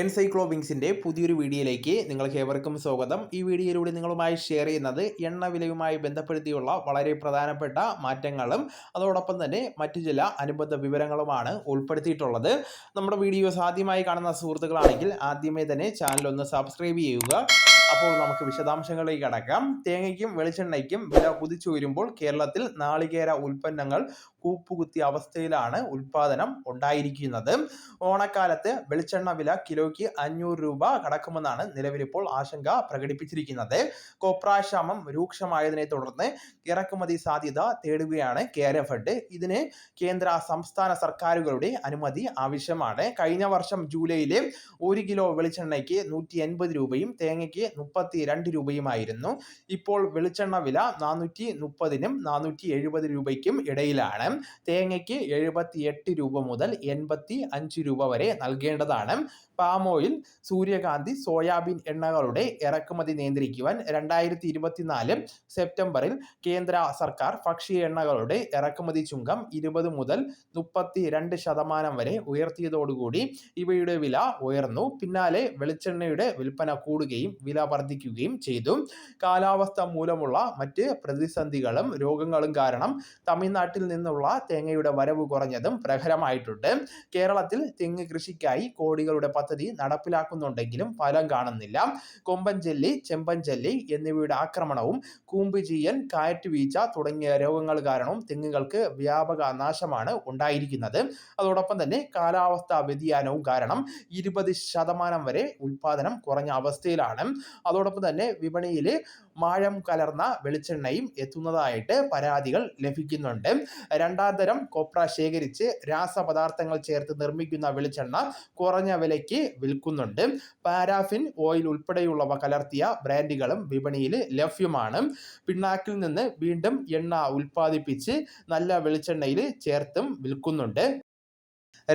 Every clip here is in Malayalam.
എൻസൈക്ലോബിങ്സിന്റെ പുതിയൊരു വീഡിയോയിലേക്ക് നിങ്ങൾക്ക് ഏവർക്കും സ്വാഗതം. ഈ വീഡിയോയിലൂടെ നിങ്ങളുമായി ഷെയർ ചെയ്യുന്നത് എണ്ണ വിലയുമായി ബന്ധപ്പെടുത്തിയുള്ള വളരെ പ്രധാനപ്പെട്ട മാറ്റങ്ങളും അതോടൊപ്പം തന്നെ മറ്റു ചില അനുബന്ധ വിവരങ്ങളുമാണ് ഉൾപ്പെടുത്തിയിട്ടുള്ളത്. നമ്മുടെ വീഡിയോസ് ആദ്യമായി കാണുന്ന സുഹൃത്തുക്കളാണെങ്കിൽ ആദ്യമേ തന്നെ ചാനൽ ഒന്ന് സബ്സ്ക്രൈബ് ചെയ്യുക. അപ്പോൾ നമുക്ക് വിശദാംശങ്ങളിലേക്ക് കടക്കാം. തേങ്ങയ്ക്കും വെളിച്ചെണ്ണയ്ക്കും വില കുതിച്ചു വരുമ്പോൾ കേരളത്തിൽ നാളികേര ഉൽപ്പന്നങ്ങൾ കൂപ്പുകുത്തിയ അവസ്ഥയിലാണ് ഉൽപാദനം ഉണ്ടായിരിക്കുന്നത്. ഓണക്കാലത്ത് വെളിച്ചെണ്ണ വില കിലോയ്ക്ക് അഞ്ഞൂറ് രൂപ കടക്കുമെന്നാണ് നിലവിലിപ്പോൾ ആശങ്ക പ്രകടിപ്പിച്ചിരിക്കുന്നത്. കോപ്രാശാമം രൂക്ഷമായതിനെ തുടർന്ന് ഇറക്കുമതി സാധ്യത തേടുകയാണ് കേരഫെഡ് ഇതിന് കേന്ദ്ര സംസ്ഥാന സർക്കാരുകളുടെ അനുമതി ആവശ്യമാണ്. കഴിഞ്ഞ വർഷം ജൂലൈയിലെ ഒരു കിലോ വെളിച്ചെണ്ണയ്ക്ക് നൂറ്റി രൂപയും തേങ്ങയ്ക്ക് മുപ്പത്തി രണ്ട് രൂപയുമായിരുന്നു. ഇപ്പോൾ വെളിച്ചെണ്ണ വില നാനൂറ്റി മുപ്പതിനും നാനൂറ്റി എഴുപത് രൂപയ്ക്കും ഇടയിലാണ്. തേങ്ങയ്ക്ക് എഴുപത്തി എട്ട് രൂപ മുതൽ എൺപത്തി അഞ്ച് രൂപ വരെ നൽകേണ്ടതാണ്. പാം ഓയിൽ സൂര്യകാന്തി സോയാബീൻ എണ്ണകളുടെ ഇറക്കുമതി നിയന്ത്രിക്കുവാൻ രണ്ടായിരത്തി ഇരുപത്തിനാല് സെപ്റ്റംബറിൽ കേന്ദ്ര സർക്കാർ ഭക്ഷ്യ എണ്ണകളുടെ ഇറക്കുമതി ചുങ്കം ഇരുപത് മുതൽ മുപ്പത്തി രണ്ട് ശതമാനം വരെ ഉയർത്തിയതോടുകൂടി ഇവയുടെ വില ഉയർന്നു. പിന്നാലെ വെളിച്ചെണ്ണയുടെ വിൽപ്പന കൂടുകയും വില വർദ്ധിക്കുകയും ചെയ്തു. കാലാവസ്ഥ മൂലമുള്ള മറ്റ് പ്രതിസന്ധികളും രോഗങ്ങളും കാരണം തമിഴ്നാട്ടിൽ നിന്നുള്ള തേങ്ങയുടെ വരവ് കുറഞ്ഞതും പ്രഹരമായിട്ടുണ്ട്. കേരളത്തിൽ തെങ്ങ് കൃഷിക്കായി കോടികളുടെ പദ്ധതി നടപ്പിലാക്കുന്നുണ്ടെങ്കിലും ഫലം കാണുന്നില്ല. കൊമ്പൻ ജെല്ലി ചെമ്പൻ ജെല്ലി എന്നിവയുടെ ആക്രമണവും കൂമ്പുചീയൻ വീച്ച തുടങ്ങിയ രോഗങ്ങൾ കാരണവും തെങ്ങുകൾക്ക് വ്യാപക നാശമാണ് ഉണ്ടായിരിക്കുന്നത്. അതോടൊപ്പം തന്നെ കാലാവസ്ഥാ വ്യതിയാനവും കാരണം ഇരുപത് ശതമാനം വരെ ഉൽപാദനം കുറഞ്ഞ അവസ്ഥയിലാണ്. അതോടൊപ്പം തന്നെ വിപണിയിൽ മാഴം കലർന്ന വെളിച്ചെണ്ണയും എത്തുന്നതായിട്ട് പരാതികൾ ലഭിക്കുന്നുണ്ട്. രണ്ടാം തരം കൊപ്ര ശേഖരിച്ച് രാസപദാർത്ഥങ്ങൾ ചേർത്ത് നിർമ്മിക്കുന്ന വെളിച്ചെണ്ണ കുറഞ്ഞ വിലയ്ക്ക് വിൽക്കുന്നുണ്ട്. പാരാഫിൻ ഓയിൽ ഉൾപ്പെടെയുള്ളവ കലർത്തിയ ബ്രാൻഡുകളും വിപണിയിൽ ലഭ്യമാണ്. പിണ്ണാക്കിൽ നിന്ന് വീണ്ടും എണ്ണ ഉൽപ്പാദിപ്പിച്ച് നല്ല വെളിച്ചെണ്ണയിൽ ചേർത്തും വിൽക്കുന്നുണ്ട്.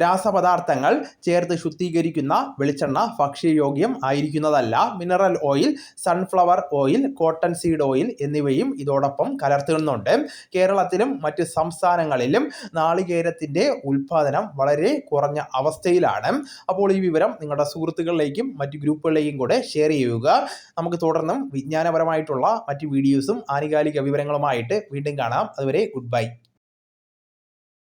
രാസപദാർത്ഥങ്ങൾ ചേർത്ത് ശുദ്ധീകരിക്കുന്ന വെളിച്ചെണ്ണ ഭക്ഷ്യയോഗ്യം ആയിരിക്കുന്നതല്ല. Mineral oil sunflower oil cotton seed oil എന്നിവയും ഇതോടൊപ്പം കലർത്തുന്നുണ്ട്. കേരളത്തിലും മറ്റ് സംസ്ഥാനങ്ങളിലും നാളികേരത്തിന്റെ ഉൽപ്പാദനം വളരെ കുറഞ്ഞ അവസ്ഥയിലാണ്. അപ്പോൾ ഈ വിവരം നിങ്ങളുടെ സുഹൃത്തുക്കളിലേക്കും മറ്റ് ഗ്രൂപ്പുകളിലേക്കും കൂടെ ഷെയർ ചെയ്യുക. നമുക്ക് തുടർന്നും വിജ്ഞാനപരമായിട്ടുള്ള മറ്റ് വീഡിയോസും ആനുകാലിക വിവരങ്ങളുമായിട്ട് വീണ്ടും കാണാം. അതുവരെ ഗുഡ് ബൈ